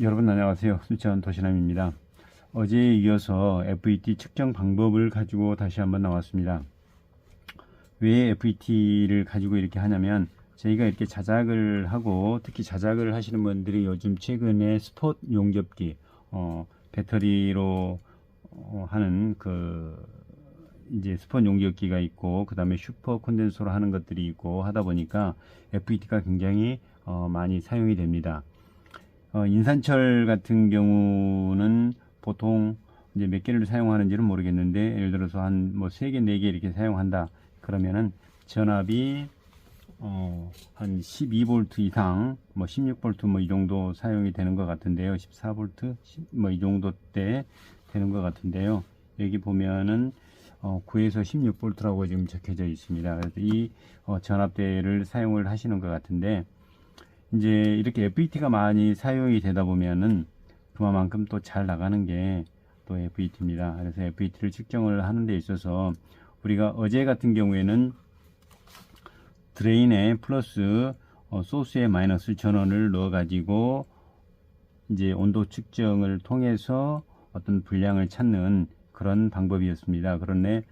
여러분 안녕하세요. 순천 도시남입니다. 어제에 이어서 FET 측정 방법을 가지고 다시 한번 나왔습니다. 왜 FET를 가지고 이렇게 하냐면 저희가 이렇게 자작을 하고 특히 자작을 하시는 분들이 요즘 최근에 스포트 용접기 어, 배터리로 어, 하는 그 이제 스폰 용접기가 있고 그 다음에 슈퍼 콘덴서로 하는 것들이 있고 하다 보니까 FET가 굉장히 어, 많이 사용이 됩니다. 어, 인산철 같은 경우는 보통 이제 몇 개를 사용하는지는 모르겠는데 예를 들어서 한 뭐 세 개, 네 개 이렇게 사용한다 그러면은 전압이 어, 한 12V 이상, 뭐 16V 뭐 이 정도 사용이 되는 것 같은데요. 14V 뭐 이 정도 때 되는 것 같은데요. 여기 보면은 어, 9에서 16V라고 지금 적혀져 있습니다. 그래서 이 어, 전압대를 사용을 하시는 것 같은데 이제 이렇게 FET가 많이 사용이 되다 보면은 그만큼 또 잘 나가는 게 또 FET입니다. 그래서 FET를 측정을 하는 데 있어서 우리가 어제 같은 경우에는 드레인에 플러스 어, 소스에 마이너스 전원을 넣어 가지고 이제 온도 측정을 통해서 어떤 분량을 찾는 그런 방법이었습니다. 그런데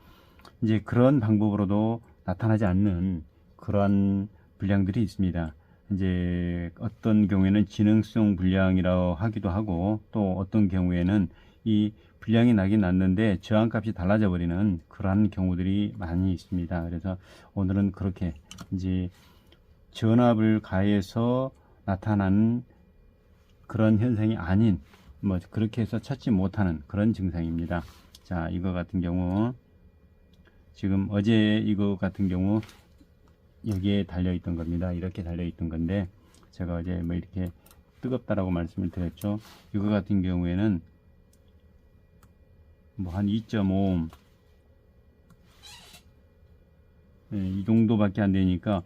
이제 그런 방법으로도 나타나지 않는 그런 분량들이 있습니다. 이제 어떤 경우에는 지능성 분량이라고 하기도 하고 또 어떤 경우에는 이 분량이 나긴 났는데 저항값이 달라져 버리는 그러한 경우들이 많이 있습니다. 그래서 오늘은 그렇게 이제 전압을 가해서 나타나는 그런 현상이 아닌 뭐 그렇게 해서 찾지 못하는 그런 증상입니다. 자, 이거 같은 경우 지금 어제 이거 같은 경우 여기에 달려 있던 겁니다. 이렇게 달려 있던 건데 제가 어제 뭐 이렇게 뜨겁다라고 말씀을 드렸죠. 이거 같은 경우에는 뭐 한 2.5 네, 이 정도밖에 안 되니까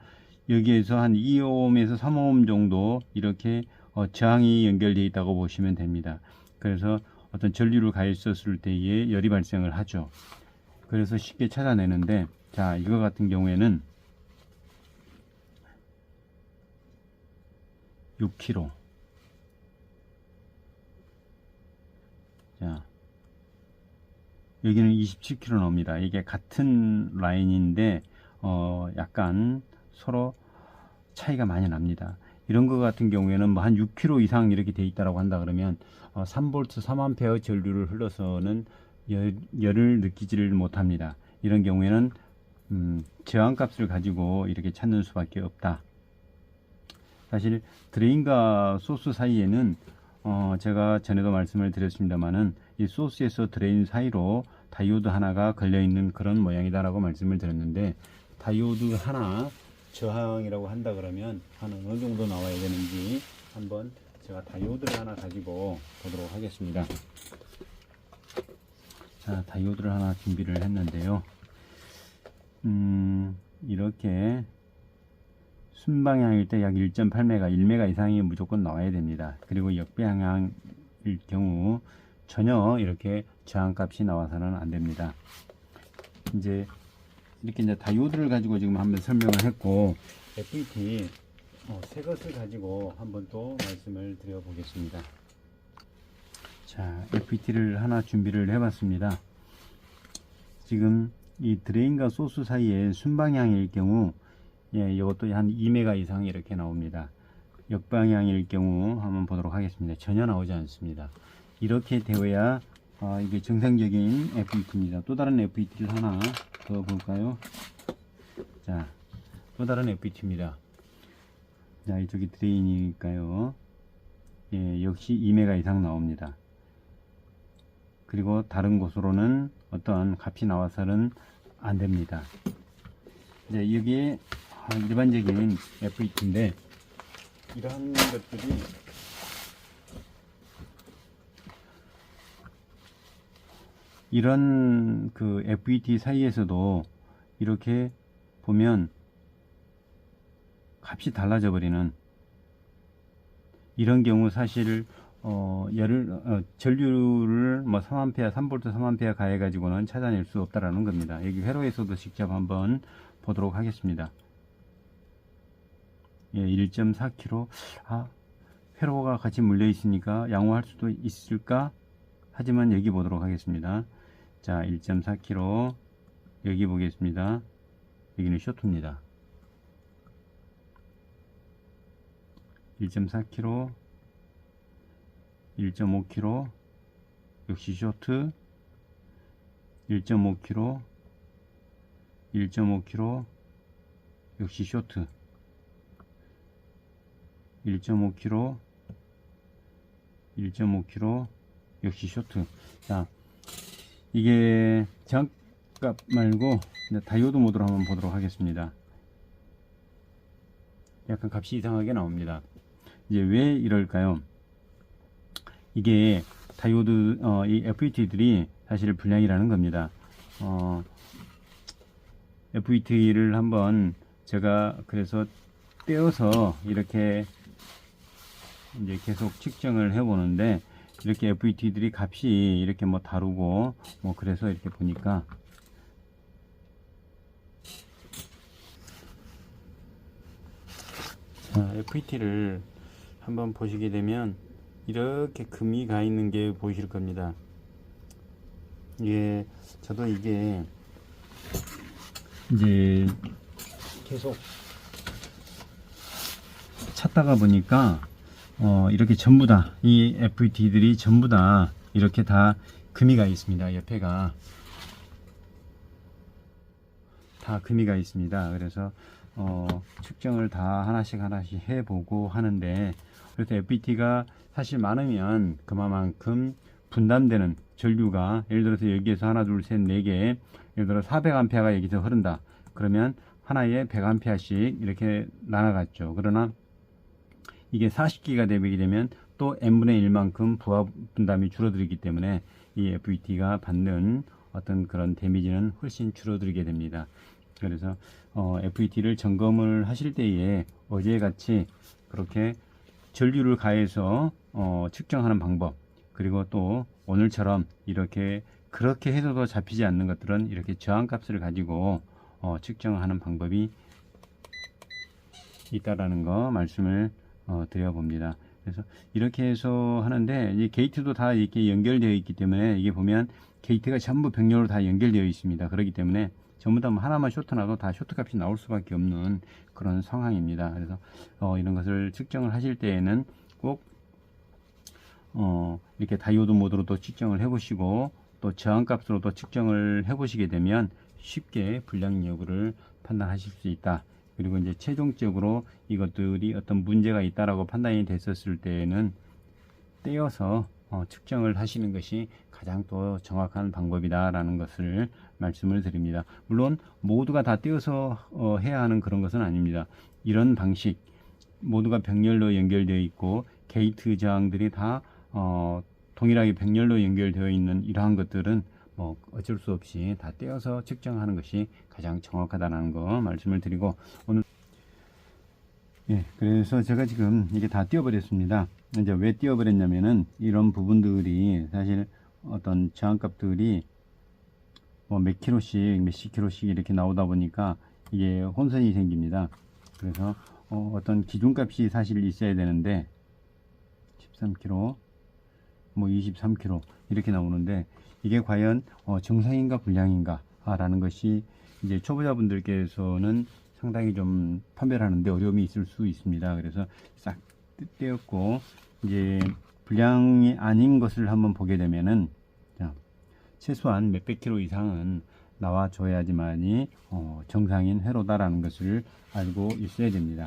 여기에서 한 2옴에서 3옴 정도 이렇게 어, 저항이 연결되어 있다고 보시면 됩니다. 그래서 어떤 전류를 가했었을 때에 열이 발생을 하죠. 그래서 쉽게 찾아내는데 자 이거 같은 경우에는 6kg 자 여기는 27kg 나옵니다. 이게 같은 라인인데 어 약간 서로 차이가 많이 납니다. 이런 거 같은 경우에는 뭐 한 6kg 이상 이렇게 돼 있다라고 한다 그러면 어 3V 3A 전류를 흘러서는 열, 열을 느끼지를 못합니다. 이런 경우에는 음, 저항값을 가지고 이렇게 찾는 수밖에 없다. 사실 드레인과 소스 사이에는 어, 제가 전에도 말씀을 드렸습니다만은 이 소스에서 드레인 사이로 다이오드 하나가 걸려 있는 그런 모양이다라고 말씀을 드렸는데 다이오드 하나 저항이라고 한다 그러면 한 어느 정도 나와야 되는지 한번 제가 다이오드를 하나 가지고 보도록 하겠습니다. 자, 다이오드를 하나 준비를 했는데요. 음, 이렇게 순방향일 때 약 1.8메가, 1메가 이상이 무조건 나와야 됩니다. 그리고 역방향일 경우 전혀 이렇게 저항값이 나와서는 안 됩니다. 이제 이렇게 이제 다이오드를 가지고 지금 한번 설명을 했고 FET 어, 새 것을 가지고 한번 또 말씀을 드려 보겠습니다. 자, FET를 하나 준비를 해봤습니다. 지금 이 드레인과 소스 사이에 순방향일 경우 예, 이것도 한 2메가 이상 이렇게 나옵니다. 역방향일 경우 한번 보도록 하겠습니다. 전혀 나오지 않습니다. 이렇게 되어야 어, 이게 정상적인 FET입니다. 또 다른 FET를 하나 더 볼까요? 자, 또 다른 FET입니다. 자, 이쪽이 드레인이니까요. 예, 역시 2메가 이상 나옵니다. 그리고 다른 곳으로는 어떤 값이 나와서는 안 됩니다. 이제 여기에 아, 일반적인 FET인데 이러한 것들이 이런 그 FET 사이에서도 이렇게 보면 값이 달라져 버리는 이런 경우 사실 어, 열을 어, 전류를 뭐 3A, 3V, 3A 가해 가지고는 찾아낼 수 없다라는 겁니다. 여기 회로에서도 직접 한번 보도록 하겠습니다. 예, 1.4kg. 아, 회로가 같이 물려 있으니까 양호할 수도 있을까? 하지만 여기 보도록 하겠습니다. 자, 1.4kg 여기 보겠습니다. 여기는 쇼트입니다. 1.4kg 1.5kg 역시 쇼트 1.5kg 1.5kg 역시 쇼트 1.5kg 1.5kg 역시 쇼트. 자 이게 저값 말고 다이오드 모드로 한번 보도록 하겠습니다. 약간 값이 이상하게 나옵니다. 이제 왜 이럴까요? 이게 다이오드 어, 이 FET들이 사실 불량이라는 겁니다. 어, FET를 한번 제가 그래서 떼어서 이렇게 이제 계속 측정을 해 보는데 이렇게 FET들이 값이 이렇게 뭐 다르고 뭐 그래서 이렇게 보니까 자, FET를 한번 보시게 되면 이렇게 금이 가 있는 게 보이실 겁니다. 이게 저도 이게 이제 계속 찾다가 보니까 어 이렇게 전부 다 이 FET들이 전부 다 이렇게 다 금이 가 있습니다. 옆에가 다 금이 가 있습니다. 그래서 어 측정을 다 하나씩 하나씩 해보고 하는데 그래서 FET가 사실 많으면 그만큼 분담되는 전류가 예를 들어서 여기에서 하나 둘 셋 네 개 예를 들어 400A가 여기서 흐른다 그러면 하나에 100A씩 이렇게 나눠갔죠 그러나 이게 40기가 되게 되면 또 n분의 1만큼 부하 분담이 줄어들기 때문에 이 FET가 받는 어떤 그런 데미지는 훨씬 줄어들게 됩니다. 그래서 어, FET를 점검을 하실 때에 어제 같이 그렇게 전류를 가해서 어, 측정하는 방법 그리고 또 오늘처럼 이렇게 그렇게 해서도 잡히지 않는 것들은 이렇게 저항값을 가지고 어, 측정하는 방법이 있다라는 거 말씀을 어, 드려봅니다. 그래서 이렇게 해서 하는데 이 게이트도 다 이렇게 연결되어 있기 때문에 이게 보면 게이트가 전부 병렬로 다 연결되어 있습니다. 그렇기 때문에 전부 다뭐 하나만 쇼트 나도 다 쇼트 값이 나올 수밖에 없는 그런 상황입니다. 그래서 어, 이런 것을 측정을 하실 때에는 꼭 어, 이렇게 다이오드 모드로도 측정을 해보시고 또 저항값으로도 측정을 해보시게 되면 쉽게 불량 여부를 판단하실 수 있다. 그리고 이제 최종적으로 이것들이 어떤 문제가 있다라고 판단이 됐었을 때에는 떼어서 어, 측정을 하시는 것이 가장 또 정확한 방법이다라는 것을 말씀을 드립니다. 물론 모두가 다 떼어서 어, 해야 하는 그런 것은 아닙니다. 이런 방식 모두가 병렬로 연결되어 있고 게이트 저항들이 다 어, 동일하게 병렬로 연결되어 있는 이러한 것들은 뭐 어쩔 수 없이 다 떼어서 측정하는 것이 가장 정확하다는 거 말씀을 드리고 오늘 예 그래서 제가 지금 이게 다 띄워버렸습니다. 이제 왜 띄워버렸냐면은 이런 부분들이 사실 어떤 저항값들이 뭐 몇 킬로씩 몇십 킬로씩 이렇게 나오다 보니까 이게 혼선이 생깁니다. 그래서 어, 어떤 기준값이 사실 있어야 되는데 13kg 뭐 23kg 이렇게 나오는데 이게 과연 어, 정상인가 불량인가 라는 것이 이제 초보자분들께서는 상당히 좀 판별하는데 어려움이 있을 수 있습니다. 그래서 싹 떼었고 이제 불량이 아닌 것을 한번 보게 되면은 자, 최소한 몇백 킬로 이상은 나와 줘야지만이 어, 정상인 회로다라는 것을 알고 있어야 됩니다.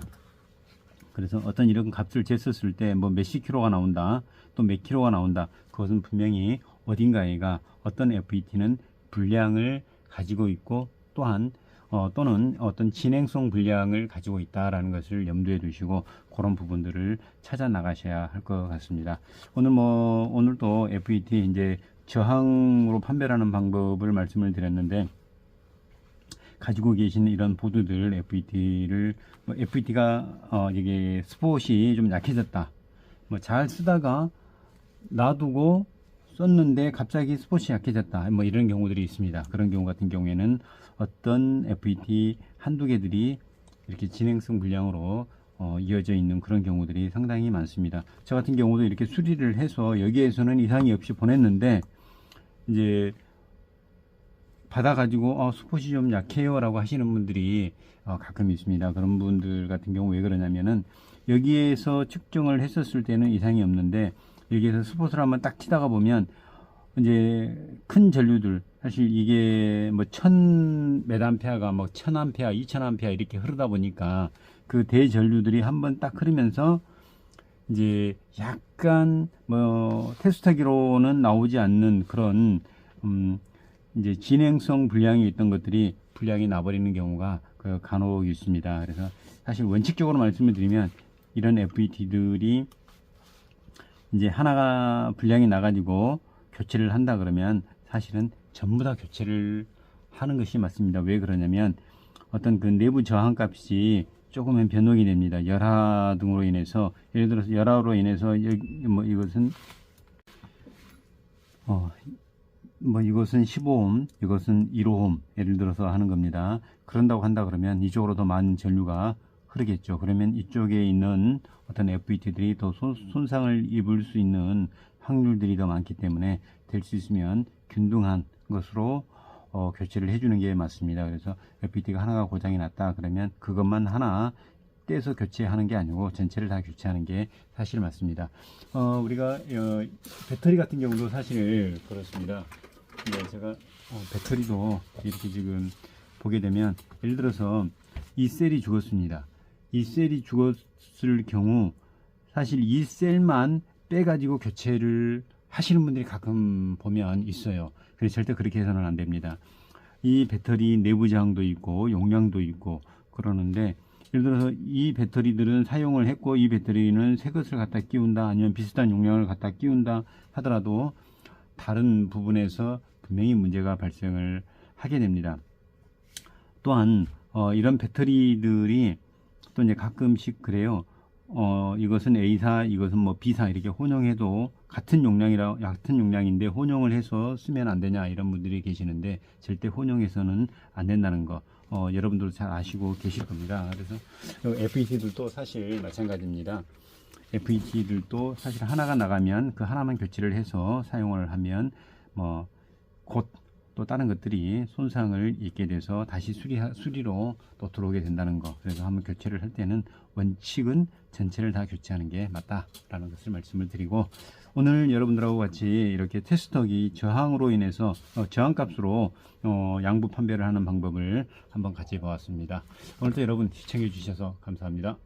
그래서 어떤 이런 값을 쟀었을 때 뭐 몇십 킬로가 나온다 또 몇 킬로가 나온다 그것은 분명히 어딘가에가 어떤 FET는 불량을 가지고 있고 또한 어, 또는 어떤 진행성 불량을 가지고 있다라는 것을 염두에 두시고 그런 부분들을 찾아 나가셔야 할 것 같습니다. 오늘 뭐 오늘도 FET 이제 저항으로 판별하는 방법을 말씀을 드렸는데 가지고 계신 이런 보드들 FET를 뭐 FET가 어 이게 스폿이 좀 약해졌다. 뭐 잘 쓰다가 놔두고 썼는데 갑자기 스폿이 약해졌다. 뭐 이런 경우들이 있습니다. 그런 경우 같은 경우에는 어떤 FET 한두 개들이 이렇게 진행성 불량으로 어, 이어져 있는 그런 경우들이 상당히 많습니다. 저 같은 경우도 이렇게 수리를 해서 여기에서는 이상이 없이 보냈는데 이제 받아 가지고 어, 수포시 좀 약해요 라고 하시는 분들이 어, 가끔 있습니다. 그런 분들 같은 경우 왜 그러냐면은 여기에서 측정을 했었을 때는 이상이 없는데 여기에서 스포츠를 한번 딱 치다가 보면 이제 큰 전류들 사실 이게 뭐 천 메담페아가 뭐 천 암페아, 이천 암페아 이렇게 흐르다 보니까 그 대전류들이 한번 딱 흐르면서 이제 약간 뭐 테스트하기로는 나오지 않는 그런 음 이제 진행성 불량이 있던 것들이 불량이 나버리는 경우가 그 간혹 있습니다. 그래서 사실 원칙적으로 말씀을 드리면 이런 FET들이 이제 하나가 불량이 나가지고 교체를 한다 그러면 사실은 전부 다 교체를 하는 것이 맞습니다. 왜 그러냐면 어떤 그 내부 저항 값이 조금은 변동이 됩니다. 열화 등으로 인해서 예를 들어서 열화로 인해서 뭐 이것은 어, 뭐 이것은 15옴, 이것은 1옴 예를 들어서 하는 겁니다. 그런다고 한다 그러면 이쪽으로 더 많은 전류가 흐르겠죠. 그러면 이쪽에 있는 어떤 FET들이 더 손, 손상을 입을 수 있는 확률들이 더 많기 때문에 될 수 있으면 균등한 것으로 어, 교체를 해주는 게 맞습니다. 그래서 FET가 하나가 고장이 났다 그러면 그것만 하나 떼서 교체하는 게 아니고 전체를 다 교체하는 게 사실 맞습니다. 어, 우리가 어, 배터리 같은 경우도 사실 그렇습니다. 네, 제가 어, 배터리도 이렇게 지금 보게 되면 예를 들어서 이 셀이 죽었습니다. 이 셀이 죽었을 경우 사실 이 셀만 빼가지고 교체를 하시는 분들이 가끔 보면 있어요. 그래서 절대 그렇게 해서는 안 됩니다. 이 배터리 내부 저항도 있고 용량도 있고 그러는데 예를 들어서 이 배터리들은 사용을 했고 이 배터리는 새 것을 갖다 끼운다 아니면 비슷한 용량을 갖다 끼운다 하더라도 다른 부분에서 분명히 문제가 발생을 하게 됩니다. 또한 어, 이런 배터리들이 또 이제 가끔씩 그래요. 어, 이것은 A사, 이것은 뭐 B사 이렇게 혼용해도 같은 용량이라 같은 용량인데 혼용을 해서 쓰면 안 되냐 이런 분들이 계시는데 절대 혼용해서는 안 된다는 거 어, 여러분들도 잘 아시고 계실 겁니다. 그래서 FET들도 사실 마찬가지입니다. FET들도 사실 하나가 나가면 그 하나만 교체를 해서 사용을 하면 뭐 곧 또 다른 것들이 손상을 입게 돼서 다시 수리 수리로 또 들어오게 된다는 거. 그래서 한번 교체를 할 때는 원칙은 전체를 다 교체하는 게 맞다라는 것을 말씀을 드리고 오늘 여러분들하고 같이 이렇게 테스터기 저항으로 인해서 어, 저항값으로 어, 양부 판별을 하는 방법을 한번 같이 보았습니다. 오늘도 여러분 시청해 주셔서 감사합니다.